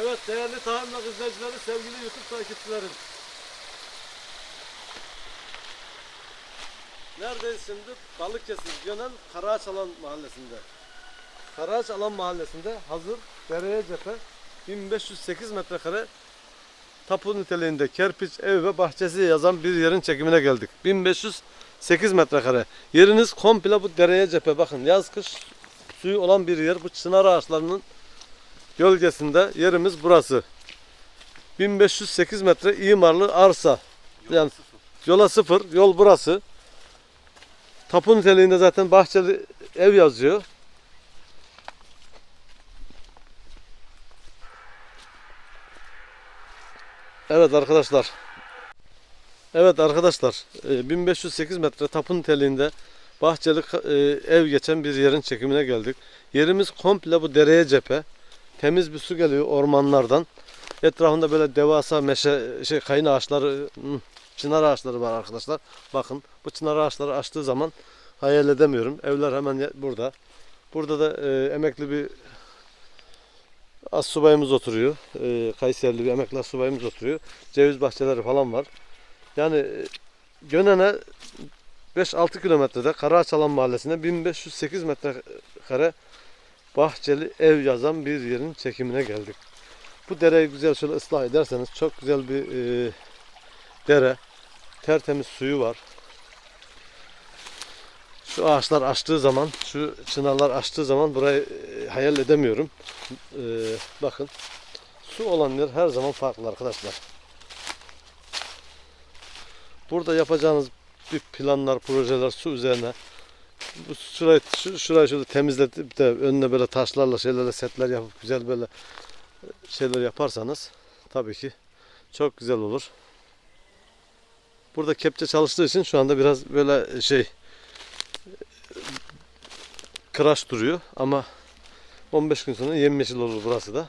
Evet değerli Tarımlak izleyicileri, sevgili YouTube takipçilerim. Neredeyiz şimdi? Balıkesir Gönen Karaağaçalan Mahallesi'nde. Karaağaçalan Mahallesi'nde hazır dereye cephe 1508 metrekare tapu niteliğinde kerpiç ev ve bahçesi yazan bir yerin çekimine geldik. 1508 metrekare. Yeriniz komple bu dereye cephe. Bakın yaz kış suyu olan bir yer. Bu çınar ağaçlarının gölgesinde yerimiz burası. 1508 metre imarlı arsa. Yani yola sıfır. Yol burası. Tapu niteliğinde zaten bahçeli ev yazıyor. Evet arkadaşlar. Evet arkadaşlar. e, 1508 metre tapu niteliğinde bahçeli e, ev geçen bir yerin çekimine geldik. Yerimiz komple bu dereye cephe. Temiz bir su geliyor ormanlardan. Etrafında böyle devasa meşe şey kayın ağaçları, hmm, çınar ağaçları var arkadaşlar. Bakın bu çınar ağaçları açtığı zaman hayal edemiyorum. Evler hemen burada. Burada da e, emekli bir as oturuyor. E, Kayserili bir emekli as oturuyor. Ceviz bahçeleri falan var. Yani e, Gönen'e 5-6 kilometrede Karaağaçalan mahallesinde 1508 metrekare bahçeli ev yazan bir yerin çekimine geldik. Bu dereyi güzel şöyle ıslah ederseniz çok güzel bir e, dere. Tertemiz suyu var. Şu ağaçlar açtığı zaman, şu çınarlar açtığı zaman burayı e, hayal edemiyorum. E, bakın. Su olan yer her zaman farklı arkadaşlar. Burada yapacağınız bir planlar, projeler su üzerine bu şurayı, şu, şurayı şöyle temizletip de önüne böyle taşlarla şeylerle setler yapıp güzel böyle şeyler yaparsanız tabii ki çok güzel olur. Burada kepçe çalıştığı için şu anda biraz böyle şey kıraş duruyor ama 15 gün sonra yemyeşil olur burası da.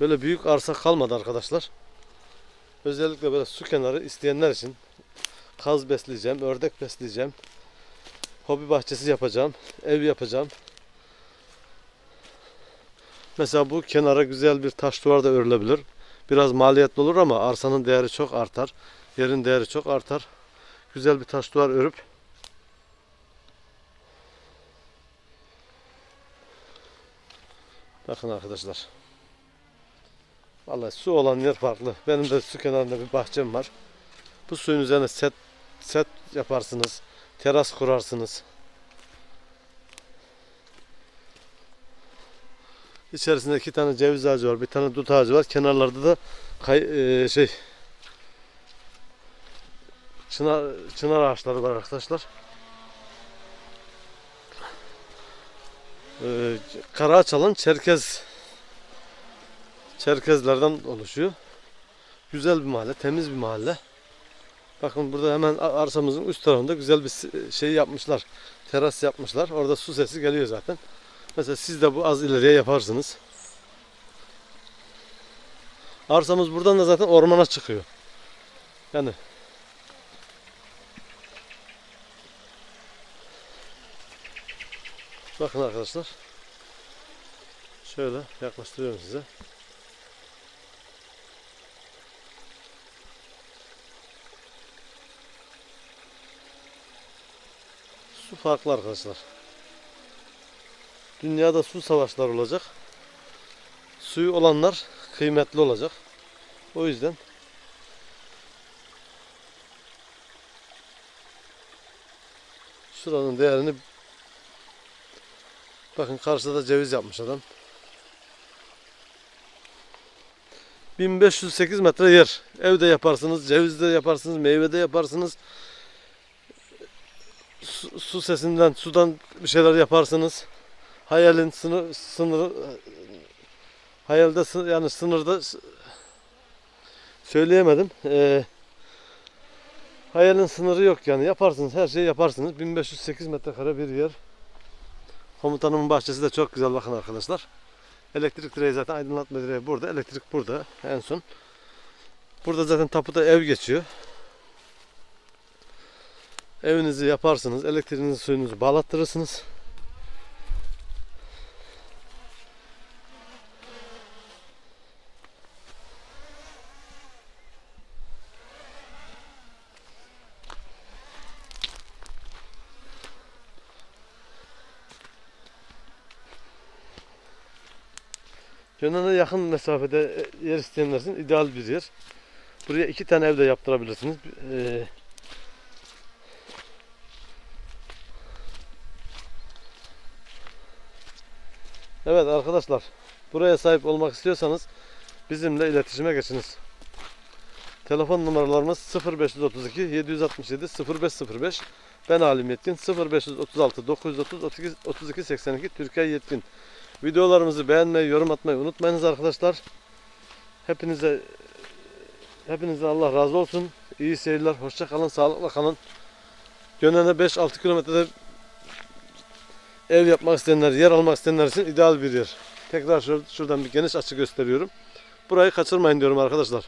Böyle büyük arsa kalmadı arkadaşlar. Özellikle böyle su kenarı isteyenler için kaz besleyeceğim, ördek besleyeceğim. Hobi bahçesi yapacağım, ev yapacağım. Mesela bu kenara güzel bir taş duvar da örülebilir. Biraz maliyetli olur ama arsanın değeri çok artar. Yerin değeri çok artar. Güzel bir taş duvar örüp Bakın arkadaşlar. Vallahi su olan yer farklı. Benim de su kenarında bir bahçem var. Bu suyun üzerine set set yaparsınız. Teras kurarsınız. İçerisinde iki tane ceviz ağacı var, bir tane dut ağacı var. Kenarlarda da kay, e, şey çınar, çınar ağaçları var arkadaşlar. E, Karaçalan Çerkez Çerkezlerden oluşuyor. Güzel bir mahalle, temiz bir mahalle. Bakın burada hemen arsamızın üst tarafında güzel bir şey yapmışlar. Teras yapmışlar. Orada su sesi geliyor zaten. Mesela siz de bu az ileriye yaparsınız. Arsamız buradan da zaten ormana çıkıyor. Yani Bakın arkadaşlar. Şöyle yaklaştırıyorum size. Farklı arkadaşlar. Dünyada su savaşları olacak. Suyu olanlar kıymetli olacak. O yüzden şuranın değerini bakın karşıda da ceviz yapmış adam. 1508 metre yer. Evde yaparsınız, cevizde yaparsınız, meyvede yaparsınız. Su, su sesinden, sudan bir şeyler yaparsınız. Hayalin sınır, sınırı hayalde sınır, yani sınırda söyleyemedim. Ee, hayalin sınırı yok yani yaparsınız her şeyi yaparsınız. 1508 metrekare bir yer. Komutanımın bahçesi de çok güzel bakın arkadaşlar. Elektrik direği zaten aydınlatma direği burada. Elektrik burada en son. Burada zaten tapuda ev geçiyor. Evinizi yaparsınız, elektriğinizi, suyunuzu bağlattırırsınız. Gönlüne yakın mesafede e, yer isteyenler ideal bir yer. Buraya iki tane ev de yaptırabilirsiniz. Ee, Evet arkadaşlar, buraya sahip olmak istiyorsanız bizimle iletişime geçiniz. Telefon numaralarımız 0532 767 0505. Ben Halim Yetkin 0536 930 32, 32 82 Türkiye Yetkin. Videolarımızı beğenmeyi, yorum atmayı unutmayınız arkadaşlar. Hepinize hepinize Allah razı olsun. İyi seyirler. Hoşça kalın, sağlıkla kalın. Gönen'e 5-6 kilometrede ev yapmak isteyenler, yer almak isteyenler için ideal bir yer. Tekrar şur- şuradan bir geniş açı gösteriyorum. Burayı kaçırmayın diyorum arkadaşlar.